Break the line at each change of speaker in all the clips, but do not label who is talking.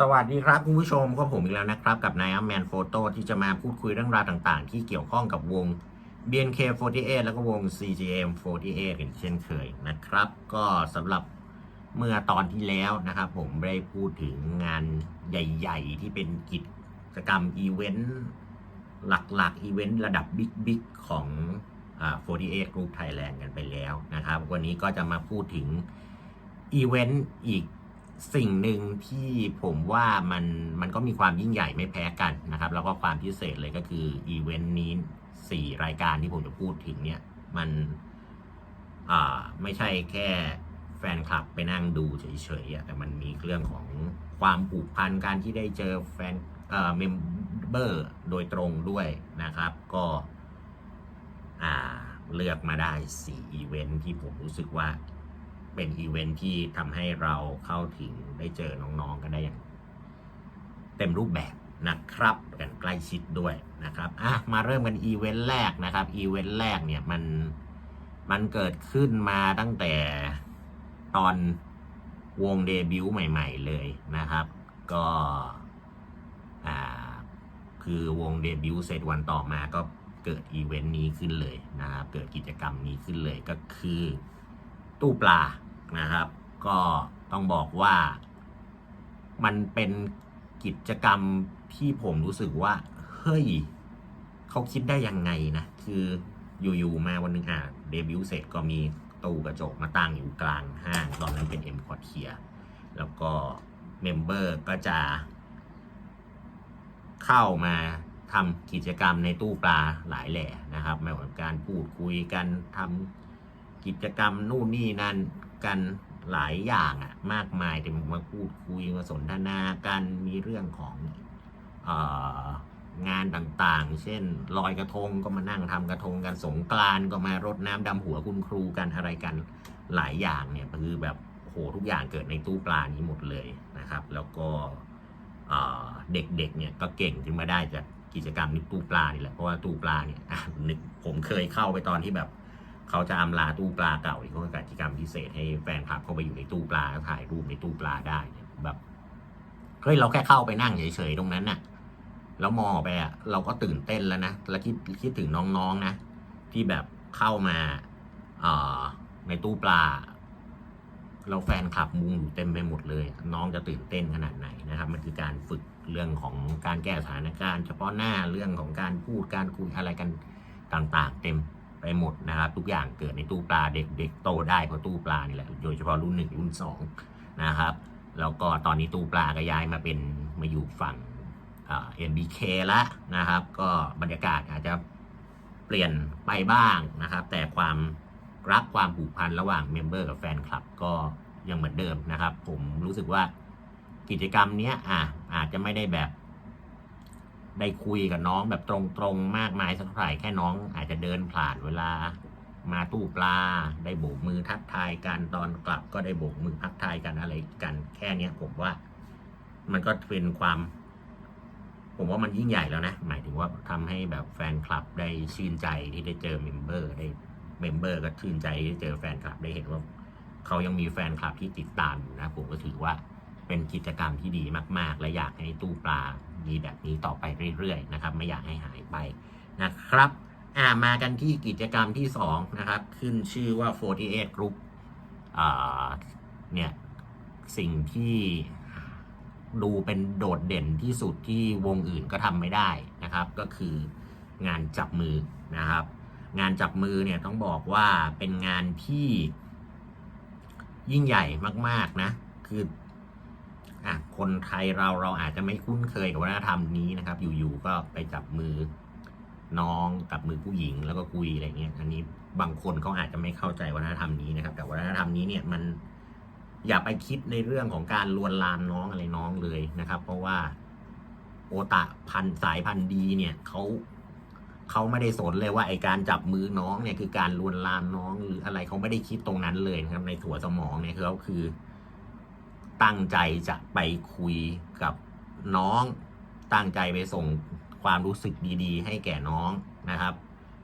สวัสดีครับคุณผู้ชมก็ผมอีกแล้วนะครับ กับนายอัมแมนโฟโต้ที่จะมาพูดคุยเรื่องราวต่างๆ ที่เกี่ยวข้องกับวง BNK48 แล้วก็วง CGM48 กันเช่นเคยนะครับ ก็สำหรับเมื่อตอนที่แล้วนะครับ ผมได้พูดถึงงานใหญ่ ๆ ที่เป็นกิจกรรมอีเวนต์หลักๆอีเวนต์ระดับบิ๊กๆของอ่า48 Group Thailand กันไปแล้วนะครับ วันนี้ก็จะมาพูดถึงอีเวนต์อีก สิ่งหนึ่งที่ผมว่ามันมันก็มีความยิ่งใหญ่ไม่แพ้กันนะครับ แล้วก็ความพิเศษเลยก็คืออีเวนต์นี้สี่รายการที่ผมจะพูดถึงเนี่ย มันอ่าไม่ใช่แค่แฟนคลับไปนั่งดูเฉยๆแต่มันมีเรื่องของความผูกพันการที่ได้เจอแฟนเอ่อเมมเบอร์โดยตรงด้วยนะครับ ก็อ่าเลือกมาได้สี่อีเวนท์ที่ผมรู้สึกว่า เป็นอีเวนท์ที่ทำให้เราเข้าถึงได้เจอน้องๆกันได้อย่างเต็มรูปแบบนะครับกันใกล้ชิดด้วยนะครับอะมาเริ่มกันอีเวนต์แรกนะครับอีเวนต์แรกเนี่ยมันมันเกิดขึ้นมาตั้งแต่ตอนวงเดบิวต์ใหม่ ๆ เลยนะครับ ก็อ่าคือวงเดบิวต์เสร็จวันต่อมาก็เกิดอีเวนต์นี้ขึ้นเลยนะครับ เกิดกิจกรรมนี้ขึ้นเลยก็คือตู้ปลา นะครับ ก็ต้องบอกว่า มันเป็นกิจกรรมที่ผมรู้สึกว่า เฮ้ยเขาคิดได้ยังไงนะ คืออยู่ๆมาวันหนึ่งอะเดบิวต์เสร็จก็มีตู้กระจกมาตั้งอยู่กลางห้าง ตอนนั้นเป็นเอ็มคอร์เทียแล้วก็เมมเบอร์ก็จะ เข้ามาทำกิจกรรมในตู้ปลาหลายแหล่นะครับ ไม่ว่าการพูดคุยกันทำกิจกรรมนู่นนี่นั่น กันหลายอย่างอะมากมายแต่มาพูดคุยมาสนทนากันมีเรื่องขององานต่างๆ เช่นลอยกระทงก็มานั่งทำกระทงกันสงกรานก็มารดน้ำดำหัวคุณครูกันอะไรกันหลายอย่างเนี่ยคือแบบโหทุกอย่างเกิดในตู้ปลานี้หมดเลยนะครับ แล้วก็เด็กๆเนี่ยก็เก่งขึ้นมาได้จากกิจกรรมในตู้ปลานี่แหละเพราะว่าตู้ปลาเนี่ยนึกผมเคยเข้าไปตอนที่แบบ เขาจะอำลาตู้ปลาเก่าที่เขาจัดกิจกรรมพิเศษให้แฟนคลับเข้าไปอยู่ในตู้ปลาถ่ายรูปในตู้ปลาได้เนี่ยแบบเฮ้ยเราแค่เข้าไปนั่งเฉยๆตรงนั้นน่ะแล้วมองออกไปอะเราก็ตื่นเต้นแล้วนะแล้วคิดคิดถึงน้องๆนะ ที่แบบเข้ามาเอ่อในตู้ปลา เราแฟนคลับมุงอยู่เต็มไปหมดเลย น้องจะตื่นเต้นขนาดไหนนะครับ มันคือการฝึกเรื่องของการแก้สถานการณ์ เฉพาะหน้าเรื่องของการพูดการคุยอะไรกันต่าง ๆ เต็ม ไปหมดนะครับ ทุกอย่างเกิดในตู้ปลาเด็กๆโตได้เพราะตู้ปลานี่แหละโดยเฉพาะรุ่นหนึ่งรุ่นสองนะครับ แล้วก็ตอนนี้ตู้ปลาก็ย้ายมาเป็นมาอยู่ฝั่งเอ็นบีเคละนะครับ ก็บรรยากาศอาจจะเปลี่ยนไปบ้างนะครับ แต่ความรักความผูกพันระหว่างเมมเบอร์กับแฟนคลับก็ยังเหมือนเดิมนะครับ ผมรู้สึกว่ากิจกรรมเนี้ยอะอาจจะไม่ได้แบบ ได้คุยกับน้องแบบตรงๆมากมายสักเท่าไหร่แค่น้องอาจจะเดินผ่านเวลา มาตู้ปลาได้โบกมือทักทายกันตอนกลับก็ได้โบกมือทักทายกันอะไรกัน แค่เนี้ยผมว่า มันก็เป็นความ ผมว่ามันยิ่งใหญ่แล้วนะ หมายถึงว่าทำให้แบบแฟนคลับได้ชื่นใจที่ได้เจอเมมเบอร์ได้เมมเบอร์ก็ชื่นใจที่ได้เจอแฟนคลับได้เห็นว่าเขายังมีแฟนคลับที่ติดตามอยู่นะ ผมก็ถือว่าเป็นกิจกรรมที่ดีมาก ๆ และอยากให้ตู้ปลา มีแบบนี้ต่อไปเรื่อยๆนะครับ ไม่อยากให้หายไปนะครับอ่ามากันที่กิจกรรมที่สองนะครับ ขึ้นชื่อว่า 48 Group อ่าเนี่ย สิ่งที่ดูเป็นโดดเด่นที่สุดที่วงอื่นก็ทำไม่ได้นะครับ ก็คืองานจับมือนะครับ งานจับมือเนี่ยต้องบอกว่าเป็นงานที่ยิ่งใหญ่มาก ๆ นะ คือ อะคนไทยเราเราอาจจะไม่คุ้นเคยกับวัฒนธรรมนี้นะครับ อยู่ๆก็ไปจับมือน้องกับมือผู้หญิงแล้วก็คุยอะไรเงี้ยอันนี้บางคนเขาอาจจะไม่เข้าใจวัฒนธรรมนี้นะครับ แต่วัฒนธรรมนี้เนี่ยมันอย่าไปคิดในเรื่องของการลวนลามน้องอะไรน้องเลยนะครับ เพราะว่าโอตะพันสายพันธุ์ดีเนี่ยเขาเขาไม่ได้สนเลยว่าไอการจับมือน้องเนี่ยคือการลวนลามน้องหรืออะไรเขาไม่ได้คิดตรงนั้นเลยนะครับ ในถั่วสมองเนี่ยเขาคือ ตั้งใจจะไปคุยกับน้อง ตั้งใจไปส่งความรู้สึกดีๆ ให้แก่น้องนะครับ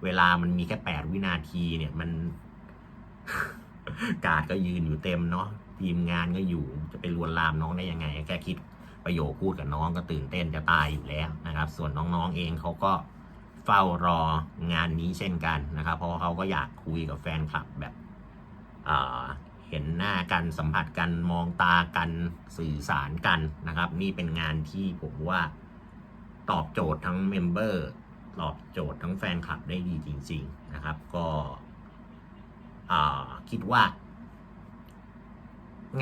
เวลามันมีแค่แปดวินาทีเนี่ยมันกาดก็ยืนอยู่เต็มเนาะทีมงานก็อยู่จะไปลวนลามน้องได้ยังไง แค่คิดประโยคพูดกับน้องก็ตื่นเต้นจะตายอยู่แล้วนะครับ ส่วนน้องๆเองเขาก็เฝ้ารองานนี้เช่นกันนะครับ เพราะเขาก็อยากคุยกับแฟนคลับแบบ เห็นหน้ากันสัมผัสกันมองตากันสื่อสารกันนะครับ นี่เป็นงานที่ผมว่าตอบโจทย์ทั้งเมมเบอร์ตอบโจทย์ทั้งแฟนคลับได้ดีจริง ๆนะครับ ก็คิดว่า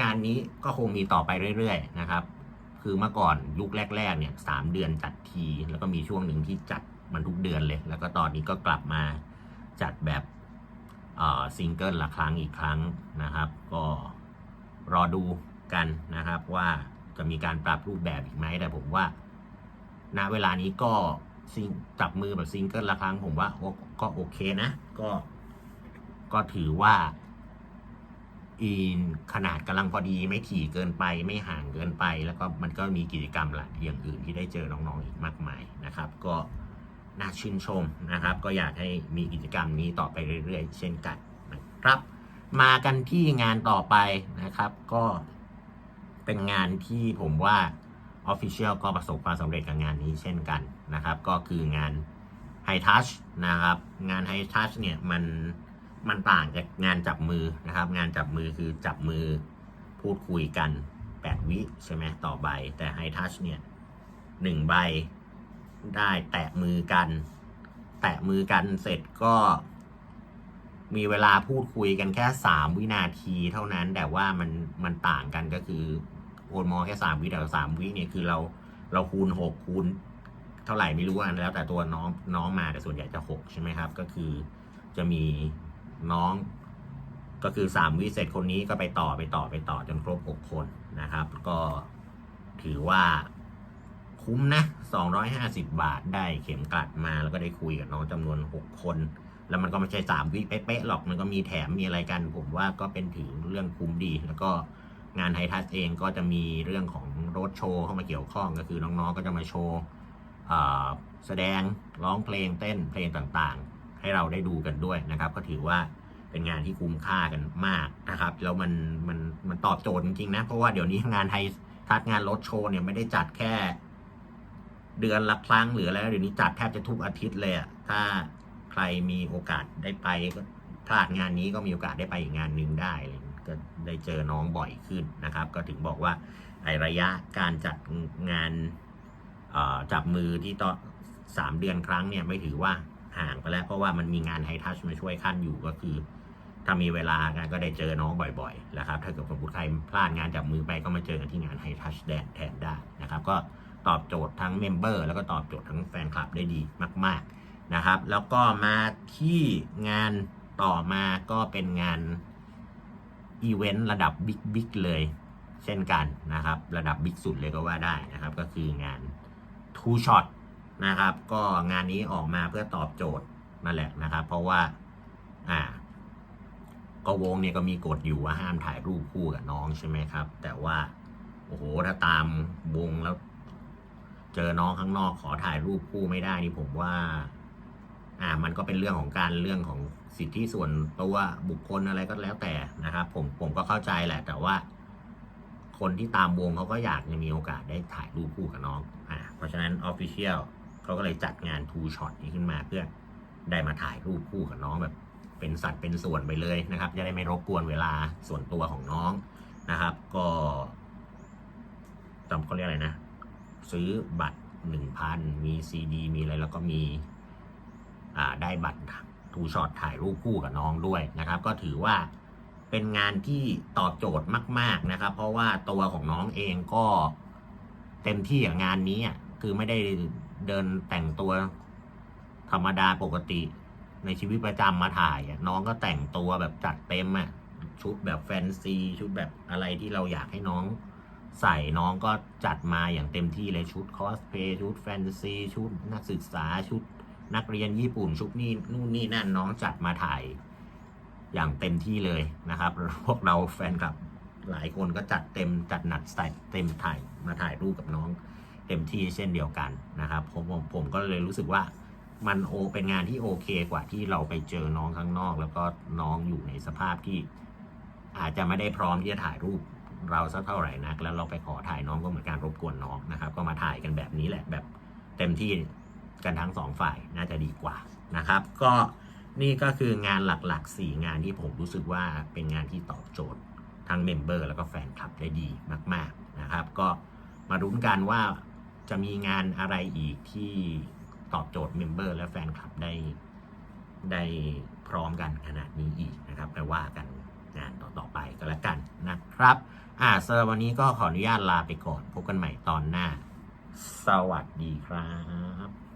งานนี้ก็คงมีต่อไปเรื่อยๆนะครับ คือเมื่อก่อนยุคแรก ๆ เนี่ยสามเดือนจัดที แล้วก็มีช่วงหนึ่งที่จัดมันทุกเดือนเลย แล้วก็ตอนนี้ก็กลับมาจัดแบบ ซิงเกิลละครั้งอีกครั้งนะครับ ก็รอดูกันนะครับว่าจะมีการปรับรูปแบบอีกไหมแต่ผมว่าณเวลานี้ก็ซิงจับมือแบบซิงเกิลละครั้งผมว่าก็โอเคนะ ก็ ก็ถือว่าอีนขนาดกำลังพอดีไม่ถี่เกินไปไม่ห่างเกินไป แล้วก็มันก็มีกิจกรรมหละอย่างอื่นที่ได้เจอน้องๆอีกมากมายนะครับ ก็ น่าชื่นชมนะครับ ก็อยากให้มีกิจกรรมนี้ต่อไปเรื่อยๆ เช่นกันนะครับ มากันที่งานต่อไปนะครับ ก็เป็นงานที่ผมว่า Official ก็ประสบความสำเร็จกับงานนี้เช่นกันนะครับ ก็คืองาน High Touch นะครับ งาน High Touch เนี่ยมันมันต่างจากงานจับมือนะครับ งานจับมือคือจับมือพูดคุยกัน 8 วิใช่ไหมต่อใบ แต่ High Touch เนี่ยหนึ่งใบ ได้แตะมือกัน แตะมือกันเสร็จก็มีเวลาพูดคุยกันแค่3วินาทีเท่านั้น แต่ว่ามันมันต่างกันก็คือโอนมอแค่3วิแต่สามวิเนี่ยคือเราเราคูณ6คูณ เท่าไหร่ไม่รู้อันแล้วแต่ตัวน้องน้องมาแต่ส่วนใหญ่จะ6ใช่ไหมครับ ก็คือจะมีน้องก็คือ3วิเสร็จคนนี้ก็ไปต่อไปต่อไปต่อจนครบ6คนนะครับ ก็ถือว่า คุ้มนะ 250 บาทได้เข็มกลัดมาแล้วก็ได้คุยกับน้องจำนวน 6 คน แล้วมันก็ไม่ใช่3วิเป๊ะๆหรอกมันก็มีแถมมีอะไรกัน ผมว่าก็เป็นถือเรื่องคุ้มดี แล้วก็งานไฮทัสเองก็จะมีเรื่องของรดโชว์เข้ามาเกี่ยวข้องก็คือน้องๆก็จะมาโชว์แสดงร้องเพลงเต้นเพลงต่างๆ ให้เราได้ดูกันด้วยนะครับ ก็ถือว่าเป็นงานที่คุ้มค่ากันมากนะครับแล้วมันมันมันตอบโจทย์จริงๆนะ เพราะว่าเดี๋ยวนี้งานไทยทัดงานรถโชว์เนี่ยไม่ได้จัดแค่ เดือนละครั้งหรืออะไรเดี๋ยวนี้จัดแทบจะทุกอาทิตย์เลยอะถ้าใครมีโอกาสได้ไปก็พลาดงานนี้ก็มีโอกาสได้ไปอีกงานหนึ่งได้เงี้ยก็ได้เจอน้องบ่อยขึ้นนะครับ ก็ถึงบอกว่าไอระยะการจัดงานจับมือที่ต่อสามเดือนครั้งเนี่ยไม่ถือว่าห่างไปแล้ว เพราะว่ามันมีงานไฮทัชมาช่วยขั้นอยู่ก็คือ ถ้ามีเวลาก็ได้เจอน้องบ่อยๆนะครับ ถ้าเกิดสมมติใครพลาดงานจับมือไปก็มาเจอกันที่งานไฮทัชแดนแทนได้นะครับ ก็ ตอบโจทย์ทั้งเมมเบอร์แล้วก็ตอบโจทย์ทั้งแฟนคลับได้ดีมาก ๆนะครับ แล้วก็มาที่งานต่อมาก็เป็นงานอีเวนต์ระดับบิ๊กบิ๊กเลยเช่นกันนะครับ ระดับบิ๊กสุดเลยก็ว่าได้นะครับ ก็คืองาน Two Shot นะครับ ก็งานนี้ออกมาเพื่อตอบโจทย์นั่นแหละนะครับ เพราะว่าอ่า ก็วงเนี่ยก็มีกฎอยู่ว่าห้ามถ่ายรูปคู่กับน้องใช่ไหมครับ แต่ว่าโอ้โหถ้าตามวงแล้ว เจอน้องข้างนอกขอถ่ายรูปคู่ไม่ได้นี่ผมว่า อ่า มันก็เป็นเรื่องของการเรื่องของสิทธิส่วนตัวบุคคลอะไรก็แล้วแต่นะครับ ผมผมก็เข้าใจแหละ แต่ว่า คนที่ตามวงเขาก็อยากจะมีโอกาสได้ถ่ายรูปคู่กับน้อง อ่า เพราะฉะนั้น Official เขาก็เลยจัดงาน Two Shot นี้ขึ้นมาเพื่อได้มาถ่ายรูปคู่กับน้องแบบ เป็นสัดเป็นส่วนไปเลยนะครับ จะได้ไม่รบกวนเวลาส่วนตัวของน้องนะครับ ก็จำเขาเรียกอะไรนะ ซื้อบัตรหนึ่งพันมีซีดี มีอะไรแล้วก็มีได้บัตรทูช็อตถ่ายรูปคู่กับน้องด้วยนะครับ ก็ถือว่าเป็นงานที่ตอบโจทย์มาก ๆนะครับ เพราะว่าตัวของน้องเองก็เต็มที่กับงานนี้อะคือไม่ได้เดินแต่งตัวธรรมดาปกติในชีวิตประจำมาถ่าย น้องก็แต่งตัวแบบจัดเต็มอะชุดแบบแฟนซี ชุดแบบอะไรที่เราอยากให้น้อง ใส่น้องก็จัดมาอย่างเต็มที่เลยชุดคอสเพย์ชุดแฟนซีชุดนักศึกษาชุดนักเรียนญี่ปุ่นชุดนี่นู่นนี่นั่นน้องจัดมาถ่ายอย่างเต็มที่เลยนะครับ พวกเราแฟนคลับหลายคนก็จัดเต็มจัดหนักใส่เต็มถ่ายมาถ่ายรูปกับน้องเต็มที่เช่นเดียวกันนะครับผมผมผมก็เลยรู้สึกว่ามันโอเป็นงานที่โอเคกว่าที่เราไปเจอน้องข้างนอก แล้วก็น้องอยู่ในสภาพที่อาจจะไม่ได้พร้อมที่จะถ่ายรูป เราสักเท่าไหร่นัก แล้วเราไปขอถ่ายน้องก็เหมือนการรบกวนน้องนะครับ ก็มาถ่ายกันแบบนี้แหละแบบเต็มที่กันทั้งสองฝ่ายน่าจะดีกว่านะครับ ก็นี่ก็คืองานหลักๆ 4 งานที่ผมรู้สึกว่าเป็นงานที่ตอบโจทย์ทั้งเมมเบอร์แล้วก็แฟนคลับได้ดีมาก ๆนะครับ ก็มารุ้นกันว่าจะมีงานอะไรอีกที่ตอบโจทย์เมมเบอร์และแฟนคลับได้ได้พร้อมกันขนาดนี้อีกนะครับไปว่ากัน งานต่อๆไปก็แล้วกันนะครับ อ่าสำหรับวันนี้ก็ขออนุญาตลาไปก่อน พบกันใหม่ตอนหน้า สวัสดีครับ